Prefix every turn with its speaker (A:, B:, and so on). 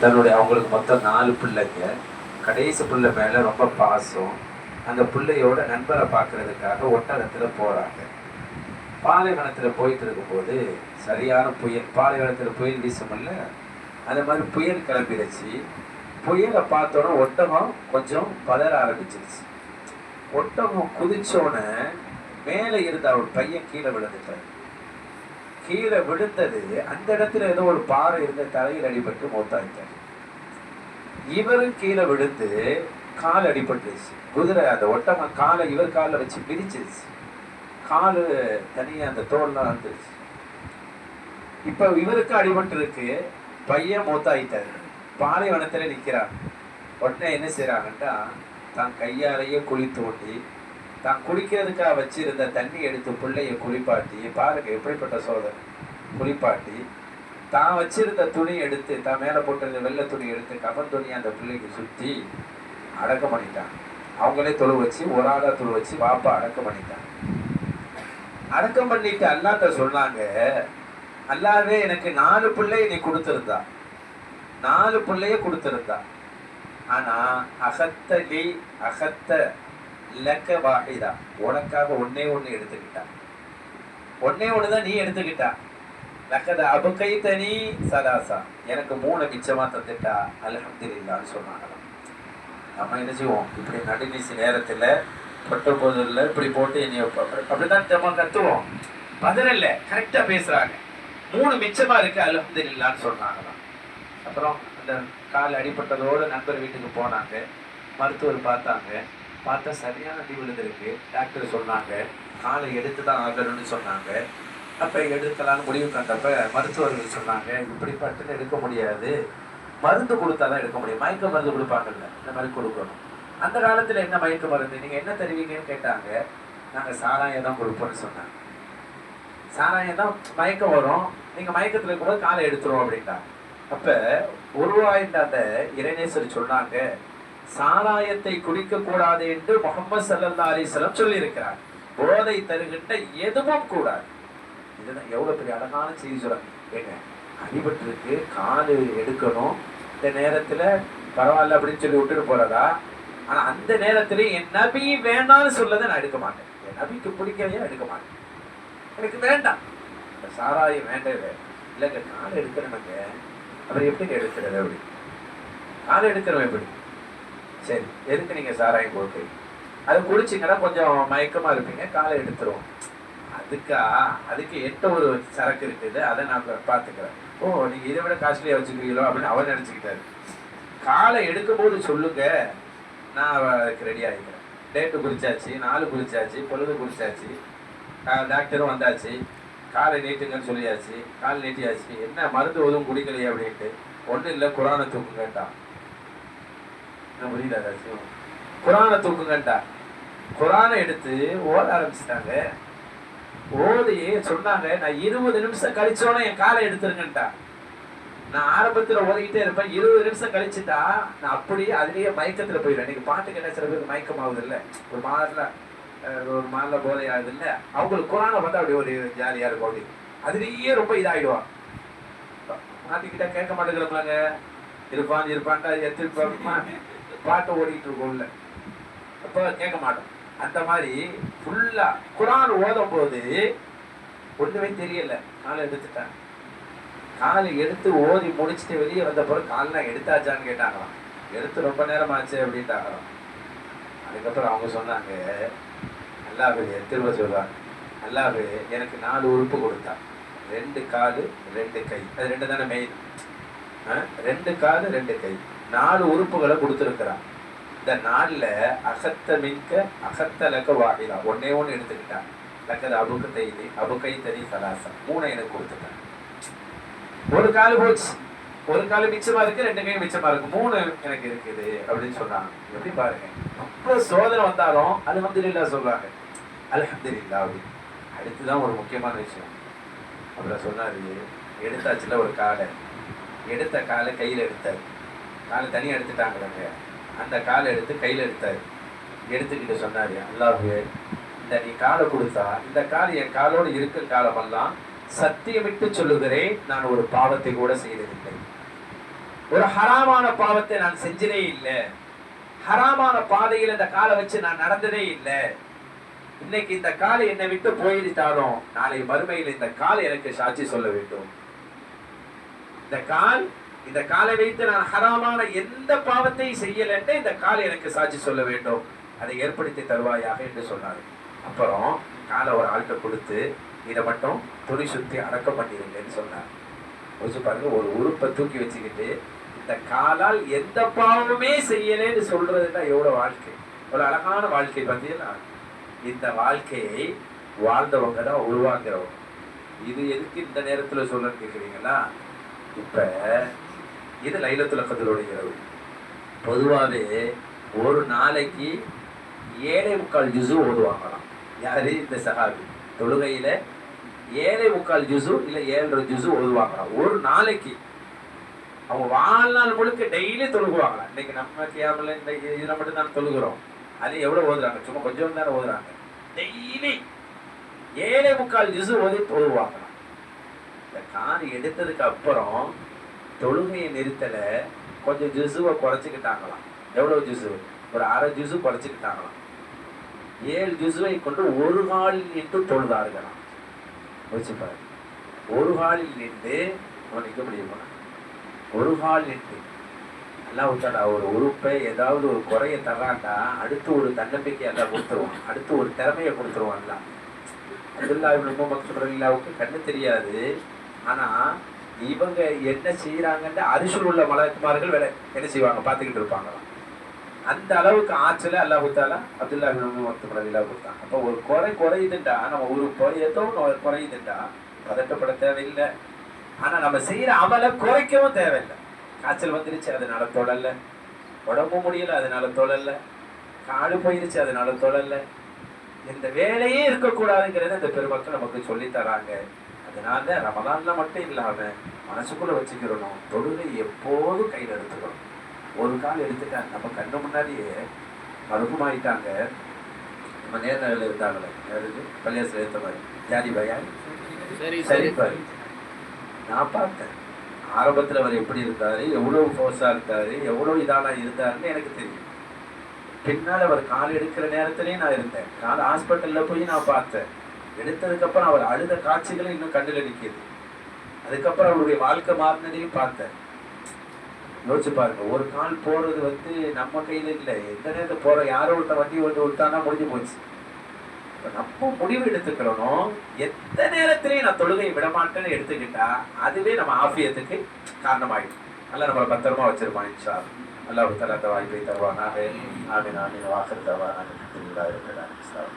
A: தன்னுடைய அவங்களுக்கு மொத்தம் நாலு பிள்ளைங்க. கடைசி பிள்ளை மேலே ரொம்ப பாசம். அந்த பிள்ளையோட நண்பரை பார்க்கறதுக்காக ஒட்டகத்தில் போகிறாங்க பாலைவனத்தில் போயிட்டு இருக்கும்போது சரியான புயல் பாலைவனத்தில் புயல் வீசுமில்ல. அந்த மாதிரி புயல் கிளம்பிடுச்சு. புயலை பார்த்தோன்னே ஒட்டகம் கொஞ்சம் பதற ஆரம்பிச்சிருச்சு. ஒட்டகம் குதிச்சோடனே மேலே இருந்த அவள் பையன் கீழே விழுந்துட்டார் கீழே விழுந்தது அந்த இடத்துல ஏதோ ஒரு பாறை இருந்த தலையில் அடிபட்டு மூத்தாயிட்டார். இவரும் கீழே விழுந்து கால் அடிபட்டுருச்சு. குதிரை அந்த ஒட்டகம் காலை இவர் காலில் வச்சு பிரிச்சிருச்சு. காலு தனியாக அந்த தோல்லாம் வந்துருச்சு. இப்போ இவருக்கு அடிபட்டு இருக்கு பையன் மூத்தாயிட்டாரு. பாலைவனத்தில் நிற்கிறார் உடனே என்ன செய்கிறாங்கன்னா தான் கையாலேயே குழி தோண்டி தான் குளிக்கிறதுக்காக வச்சிருந்த தண்ணி எடுத்து பிள்ளைய குளிப்பாட்டி பாருங்க எப்படிப்பட்ட சோதனை குளிப்பாட்டி தான் வச்சிருந்த துணி எடுத்து தான் மேலே போட்டிருந்த வெள்ளை துணி எடுத்து கபன் துணி அந்த பிள்ளைக்கு சுற்றி அடக்கம் பண்ணிட்டான். அவங்களே தொழு வச்சு ஒரு ஆளா தொழு வச்சு வாப்பா அடக்கம் பண்ணிட்டான். அடக்கம் பண்ணிட்டு அல்லாட்ட சொன்னாங்க அல்லாவே எனக்கு நாலு பிள்ளை நீ கொடுத்துருந்தா. நாலு பிள்ளைய கொடுத்துருந்தா. ஆனா அகத்த நீ அகத்த லக்க வாஹிதா உனக்காக ஒன்னே ஒண்ணு எடுத்துக்கிட்டா ஒன்னே ஒண்ணுதான் நீ எடுத்துக்கிட்டா. லக்கத அபுகை தனி சலாசா. எனக்கு மூணு மிச்சமா தந்துட்டா. அல்ஹம்துலில்லான்னு சொன்னாங்களாம். நம்ம என்ன செய்வோம்? இப்படி நடுநீசி நேரத்துல பட்ட போதில் இப்படி போட்டு என்னைய ப- அப்படிதான் நம்ம கத்துவோம். பதில் கரெக்டா பேசுறாங்க. மூணு மிச்சமா இருக்கு. அல்ஹம்துலில்லான்னு சொன்னாங்களாம். அப்புறம் அந்த கால் அடிபட்டதோட நண்பர் வீட்டுக்கு போனாங்க. மருத்துவர் பார்த்தாங்க. பார்த்தா சரியான அடி விழுந்திருக்கு. டாக்டர் சொன்னாங்க காலை எடுத்து தான் ஆகணும்னு சொன்னாங்க. அப்போ எடுக்கலாம்னு முடிவு கண்டப்ப மருத்துவர்கள் சொன்னாங்க இப்படி பட்டுன்னு எடுக்க முடியாது. மருந்து கொடுத்தா தான் எடுக்க முடியும். மயக்க மருந்து கொடுப்பாங்கல்ல இந்த மாதிரி கொடுக்கணும். அந்த காலத்துல என்ன மயக்க மருந்து? நீங்க என்ன தருவீங்கன்னு கேட்டாங்க. நாங்கள் சாராயம் தான் கொடுப்போம்னு சொன்னாங்க. சாராயம் தான் மயக்கம் வரும். நீங்கள் மயக்கத்தில் இருக்கும்போது காலை எடுத்துரும் அப்படின்ட்டாங்க. அப்ப உருவாயின்ற அந்த இறைநேசர் சொன்னாங்க சாராயத்தை குடிக்க கூடாது என்று முகமது சல்லா அலிஸ்லம் சொல்லி இருக்கிறார் போதை தருகின்ற எதுவும் கூடாது. இதுதான் எவ்வளவு பெரிய அழகான செய்தி சொல்றாங்க. ஏங்க அடிபட்டு இருக்கு காலு எடுக்கணும். இந்த நேரத்துல பரவாயில்ல அப்படின்னு சொல்லி விட்டுட்டு போறதா? ஆனா அந்த நேரத்துல என் நபி வேண்டாம்னு சொல்லதை நான் எடுக்க மாட்டேன். என் நபிக்கு பிடிக்கலையா எடுக்க மாட்டேன். எனக்கு வேண்டாம். இந்த சாராயம் வேண்டவே இல்லைங்க காலை எடுக்கிறேனுங்க அவர் எப்படி எடுக்கிறது அப்படி? காலை எடுக்கிறோம் எப்படி? சரி எதுக்கு நீங்க சாராயம் கொடுக்குறீங்க அது குடிச்சிங்கன்னா கொஞ்சம் மயக்கமா இருப்பீங்க காலை எடுத்துருவோம். அதுக்கா அதுக்கு எட்ட ஒரு சரக்கு இருக்குது அதை நான் பார்த்துக்கிறேன். ஓ நீங்க இதை விட காஸ்ட்லியா வச்சுக்கிறீங்களோ அப்படின்னு அவர் நினைச்சுக்கிட்டாரு. காலை எடுக்கும் போது சொல்லுங்க நான் அதுக்கு ரெடி ஆகிக்கிறேன். டேட்டு குறிச்சாச்சு நாலு குறிச்சாச்சு பொழுது குறிச்சாச்சு டாக்டரும் வந்தாச்சு காலை நீட்டுங்கன்னு சொல்லியாச்சு கால் நீட்டியாச்சு என்ன மருந்து எதுவும் குடிக்கலையே அப்படின்ட்டு ஒன்றும் இல்லை குரானை தூக்குங்கட்டான் புரியுதா ஏதாச்சும். குரானை தூக்குங்கட்டா குரானை எடுத்து ஓட ஆரம்பிச்சிட்டாங்க. ஓதையே சொன்னாங்க நான் இருபது நிமிஷம் கழிச்சோன்னே என் காலை எடுத்துருங்கன்ட்டா நான் ஆரம்பத்துல ஓதிக்கிட்டே இருப்பேன் இருபது நிமிஷம் கழிச்சுட்டா நான் அப்படியே அதுலேயே மயக்கத்துல போயிடுவேன். நீங்க பாட்டு என்ன சில பேருக்கு மயக்கம் ஆகுது ஒரு மாதிரில ஒரு மாதிரில போதை ஆகுது இல்ல அவங்களுக்கு குரானை பார்த்தா அப்படி ஒரு ஜாலியாக இருக்கும் அப்படி அதுலயே ரொம்ப இதாயிடுவான். மாற்றிக்கிட்டா கேட்க மாட்டேங்கிறப்பாங்க இருப்பான் இருப்பான்டா எத்திருப்பான் பாட்டு ஓடிட்டு இருக்கும்ல அப்ப கேட்க மாட்டோம். அந்த மாதிரி ஃபுல்லா குரான் ஓதும் போது ஒண்ணுமே தெரியல. காலை எடுத்துட்டாங்க. காலை எடுத்து ஓதி முடிச்சுட்டு வெளியே வந்த பிறகு காலெல்லாம் எடுத்தாச்சான்னு கேட்டாங்களாம். எடுத்து ரொம்ப நேரம் ஆச்சு அப்படின்ட்டாங்களாம். அதுக்கப்புறம் அவங்க சொன்னாங்க அல்லாஹே திரும்ப சொல்றாங்க அல்லாஹே எனக்கு நாலு உறுப்பு கொடுத்தான் ரெண்டு காலு ரெண்டு கை. அது ரெண்டு தானே மெயின் ரெண்டு காலு ரெண்டு கை. நாலு உறுப்புகளை கொடுத்துருக்கிறான். இந்த நாளில் அகத்த மிக்க அகத்த லக்க வாகிதா. ஒன்னே ஒன்று எடுத்துக்கிட்டான். லக்கது அபுக்கு தைலி அபுக்கை தனி சலாசம் மூணை எனக்கு கொடுத்துட்டான். ஒரு கால் போச்சு. ஒரு கால் மிச்சமா இருக்கு ரெண்டு கை மிச்சமா இருக்கு. மூணு எனக்கு இருக்குது அப்படின்னு சொல்றாங்க எப்படி பாருங்க. அவ்வளவு சோதனை வந்தாலும் அல்ஹம்துலில்லா சொல்றாங்க அல்ஹம்துலில்லா அப்படின்னு அடுத்துதான் ஒரு முக்கியமான விஷயம். அப்புறம் சொன்னாரு எடுத்தாச்சுல ஒரு காலை. எடுத்த காலை கையில் எடுத்தாரு. நாலு தனியா எடுத்துட்டாங்க அந்த காலை எடுத்து கையில எடுத்தாரு. எடுத்துக்கிட்டு சொன்னாரு அல்லாஹ்வே இந்த நீ காலை கொடுத்தா இந்த கால் என் காலோடு இருக்க காலமெல்லாம் சத்தியமிட்டு சொல்லுகிறேன். நான் ஒரு பாவத்தை கூட செய்ததில்லை. ஒரு ஹராமான பாவத்தை நான் செஞ்சதே இல்லை. ஹராமான பாதையில் இந்த காலை வச்சு நான் நடந்ததே இல்லை. இன்னைக்கு இந்த காலை என்னை விட்டு போயிருந்தாலும் நாளை மறுமையில் இந்த காலை எனக்கு சாட்சி சொல்ல வேண்டும். இந்த கால் இந்த காலை வைத்து நான் ஹராமான எந்த பாவத்தையும் செய்யலன்னு இந்த காலை எனக்கு சாட்சி சொல்ல வேண்டும். அதை ஏற்படுத்தி தருவாயாக என்று சொன்னார். அப்புறம் காலை ஒரு ஆள்கிட்ட கொடுத்து இதை மட்டும் துணி சுத்தி அடக்கம் பண்ணிருங்கன்னு சொன்னார். யோசிச்சு பாருங்க ஒரு உறுப்பை தூக்கி வச்சுக்கிட்டு இந்த காலால் எந்த பாவமுமே செய்யலேன்னு சொல்றதுன்னா எவ்வளவு வாழ்க்கை. ஒரு அழகான வாழ்க்கை பார்த்தீங்கன்னா இந்த வாழ்க்கையை வாழ்ந்தவங்க தான் உருவாக்குறவங்க. இது எதுக்கு இந்த நேரத்துல சொல்றேன்னு கேட்குறீங்கன்னா இப்ப இது லைலத்துல கதலுடைய இரவு பொதுவாகவே ஒரு நாளைக்கு ஏழை முக்கால் ஜுசு ஓதுவாங்களாம் யாரு? இந்த சஹாபி. தொழுகையில ஏழை முக்கால் ஜுசு இல்லை ஏழரை ஜுசு ஓதுவாங்களாம் ஒரு நாளைக்கு அவங்க வாழ்நாள் முழுக்க டெய்லி தொழுகுவாங்களாம். இன்னைக்கு நம்ம கேமல இந்த இதில் மட்டும் தான் தொழுகிறோம். அது எவ்வளவு ஓதுறாங்க? சும்மா கொஞ்சம் நேரம் ஓதுறாங்க. டெய்லி ஏழை முக்கால் ஜூஸு ஓதி தொழுவாங்களாம். இந்த கார் எடுத்ததுக்கு அப்புறம் தொழுகையை நிறுத்தலை கொஞ்சம் ஜுசுவை குறைச்சிக்கிட்டாங்களாம். எவ்வளவு ஜுசு? ஒரு அரை ஜுசு குறைச்சிக்கிட்டாங்களாம். ஏழு ஜுசுவை கொண்டு ஒரு காலில் நின்று தொழுதார்களாம். வச்சுப்பாரு ஒரு காலில் நின்று அவன் நிற்க முடியுமா? ஒரு கால் நின்று. எல்லாம் விட்டாடா ஒரு உறுப்பை ஏதாவது ஒரு குறைய தர்றாண்டா அடுத்து ஒரு தன்னம்பிக்கை எல்லாம் கொடுத்துருவான். அடுத்து ஒரு திறமையை கொடுத்துருவான்ல அப்துல்லா இப்னு மக்சூரல்லாவுக்கு கண்ணு தெரியாது. ஆனா இவங்க என்ன செய்யறாங்கன்னு அரிசில் உள்ள மலக்குமார்கள் வேலை என்ன செய்வாங்க? பார்த்துக்கிட்டு இருப்பாங்களாம் அந்த அளவுக்கு ஆற்றல அல்லா கொடுத்தாலா அப்துல்லா இப்னு கொடுத்தாங்க. அப்போ ஒரு குறை குறையுதுண்டா? நம்ம ஒரு குறை ஏதோ ஒன்று குறையுதுண்டா? பதட்டப்பட தேவையில்லை. ஆனால் நம்ம செய்கிற அமலை குறைக்கவும் தேவையில்லை. காய்ச்சல் வந்துருச்சு அதனால தொடல உடம்பு முடியல அதனால தொடல காடு போயிருச்சு அதனால தொடல இந்த வேலையே இருக்கக்கூடாதுங்கிறத இந்த பெருமக்கள் நமக்கு சொல்லித்தராங்க அதனால ரமதான்ல மட்டும் இல்லாம மனசுக்குள்ள வச்சுக்கிறணும். தொழுகை எப்போதும் கையில் எடுத்துக்கணும். ஒரு கால் எடுத்துட்டாங்க. நம்ம கண்ணு முன்னாடியே மருகுமாயிட்டாங்க. நம்ம நேரில் இருந்தாங்களே. யாருக்கு பள்ளியாசில் எடுத்த மாதிரி. ஜாதி பையா
B: சரி
A: சரி. பாரு நான் பார்த்தேன். ஆரம்பத்தில் அவர் எப்படி இருந்தாரு? எவ்வளவு ஃபோர்ஸாக இருந்தாரு? எவ்வளவு இதானா இருந்தாருன்னு எனக்கு தெரியும். பின்னால் அவர் கால் எடுக்கிற நேரத்திலேயே நான் இருந்தேன். கால் ஹாஸ்பிட்டலில் போய் நான் பார்த்தேன். எடுத்ததுக்கப்புறம் அவர் அழுத காட்சிகளும் இன்னும் கண்ணில் நிற்கிது அதுக்கப்புறம் அவருடைய வாழ்க்கை மாறினதையும் பார்த்தேன் யோசிச்சு பாருங்க ஒரு நாள் போறது வந்து நம்ம கையில இல்லை. எந்த நேரத்தில் போற யாரோ ஒருத்த வண்டி வந்து விட்டானா முடிஞ்சு போச்சு. நம்ம முடிவு எடுத்துக்கிறோம் எந்த நேரத்திலையும் நான் தொழுகையை விடமாட்டேன்னு எடுத்துக்கிட்டா அதுவே நம்ம ஆஃபியத்துக்கு காரணமாயிடும். நல்லா நம்மளை பத்திரமா வச்சிருப்பான் இன்ஷா நல்லா தலா அந்த வாய்ப்பை தருவானாக. ஆமீன் ஆமீன். வாசல் தருவானாக. சார்